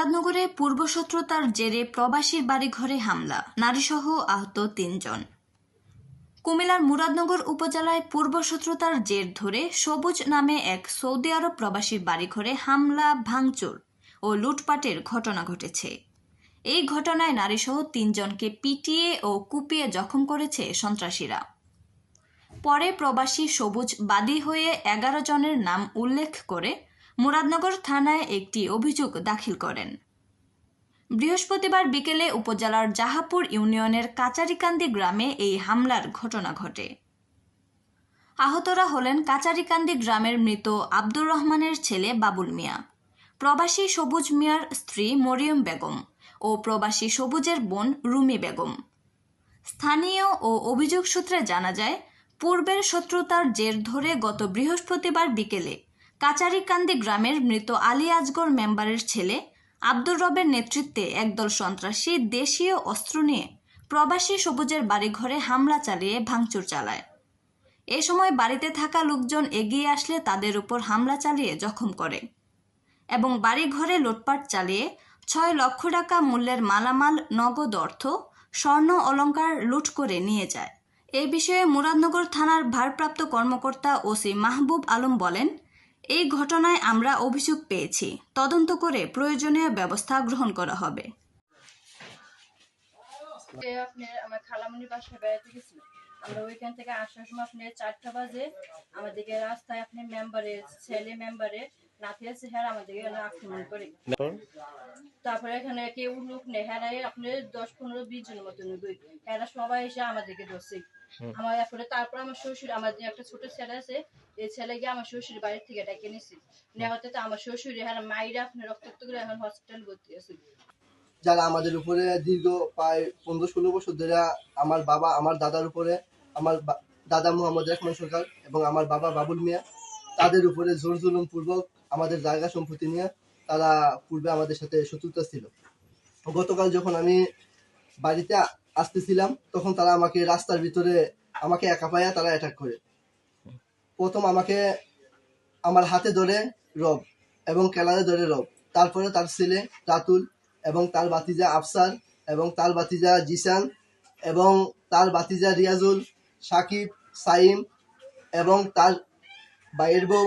মুরাদনগরে পূর্বশত্রুতার জেরে প্রবাসীর বাড়িঘরে হামলা। নারীসহ আহত তিনজন। কুমিল্লার মুরাদনগর উপজেলায় পূর্বশত্রুতার জের ধরে সবুজ নামে এক সৌদি আরব প্রবাসীর বাড়িঘরে হামলা, ভাঙচুর ও লুটপাটের ঘটনা ঘটেছে। এই ঘটনায় নারীসহ তিনজনকে পিটিয়ে ও কুপিয়ে জখম করেছে সন্ত্রাসীরা। পরে প্রবাসী সবুজ বাদী হয়ে এগারো জনের নাম উল্লেখ করে মুরাদনগর থানায় একটি অভিযোগ দাখিল করেন। বৃহস্পতিবার বিকেলে উপজেলার জাহাপুর ইউনিয়নের কাচারিকান্দি গ্রামে এই হামলার ঘটনা ঘটে। আহতরা হলেন কাচারিকান্দি গ্রামের মৃত আব্দুর রহমানের ছেলে বাবুল মিয়া, প্রবাসী সবুজ মিয়ার স্ত্রী মরিয়ম বেগম ও প্রবাসী সবুজের বোন রুমি বেগম। স্থানীয় ও অভিযোগ সূত্রে জানা যায়, পূর্বের শত্রুতার জের ধরে গত বৃহস্পতিবার বিকেলে কাচারিকান্দি গ্রামের মৃত আলী আজগর মেম্বারের ছেলে আব্দুর রবের নেতৃত্বে একদল সন্ত্রাসী দেশীয় অস্ত্র নিয়ে প্রবাসী সবুজের বাড়িঘরে হামলা চালিয়ে ভাঙচুর চালায়। এ সময় বাড়িতে থাকা লোকজন এগিয়ে আসলে তাদের উপর হামলা চালিয়ে জখম করে এবং বাড়িঘরে লুটপাট চালিয়ে ছয় লক্ষ টাকা মূল্যের মালামাল, নগদ অর্থ, স্বর্ণ অলঙ্কার লুট করে নিয়ে যায়। এ বিষয়ে মুরাদনগর থানার ভারপ্রাপ্ত কর্মকর্তা ওসি মাহবুব আলম বলেন এই ঘটনায় আমরা অভিযোগ পেয়েছি। তদন্ত করে প্রয়োজনীয় ব্যবস্থা গ্রহণ করা হবে। আমার বেড়াতে আমরা ওইখান থেকে আসার সময় আপনার চারটা বাজে। আমাদেরকে রাস্তায় আপনি মেম্বারের ছেলে মেম্বারে লাথি আছে হ্যাঁ আমাদেরকে আক্রমণ করে। তারপরে? এখানে কেউ লোক নেই হ্যাঁ আপনি দশ পনেরো বিশ জনের মতন দুই হ্যাঁ সবাই এসে আমাদেরকে ধরছে। আমার তারপর আমার শ্বশুর আমার একটা ছোট ছেলে আছে এই ছেলে গিয়ে আমার শ্বশুর বাড়ির থেকে ডেকে নিছি। নেওয়াতে তো আমার শ্বশুর হ্যাঁ মাইরা আপনার রক্তাক্ত করে এখন হসপিটাল ভর্তি আছে। যারা আমাদের উপরে দীর্ঘ প্রায় পনেরো ষোলো বছর ধরে আমার বাবা আমার দাদার উপরে আমার দাদা মোহাম্মদ রহমান সরকার এবং আমার বাবা বাবুল মিয়া তাদের উপরে জোর জুলুম পূর্বক আমাদের জায়গা সম্পত্তি নিয়ে তারা পূর্বে আমাদের সাথে শত্রুতা ছিল। গতকাল যখন আমি বাড়িতে আসতেছিলাম, তখন তারা আমাকে রাস্তার ভিতরে আমাকে একা পায়া তারা অ্যাটাক করে। প্রথম আমাকে আমার হাতে ধরে রব এবং কেলারে ধরে রব। তারপরে তার ছেলে রাতুল এবং তার বাতিজা আফসার এবং তার বাতিজা জিসান এবং তার বাতিজা রিয়াজুল, সাকিব, সাইম এবং তার বাইয়ের বউ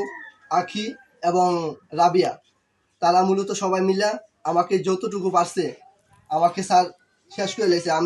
আখি এবং রাবিয়া, তারা মূলত সবাই মিলে আমাকে যতটুকু পারছে আমাকে স্যার শেষ করে লেছে আমি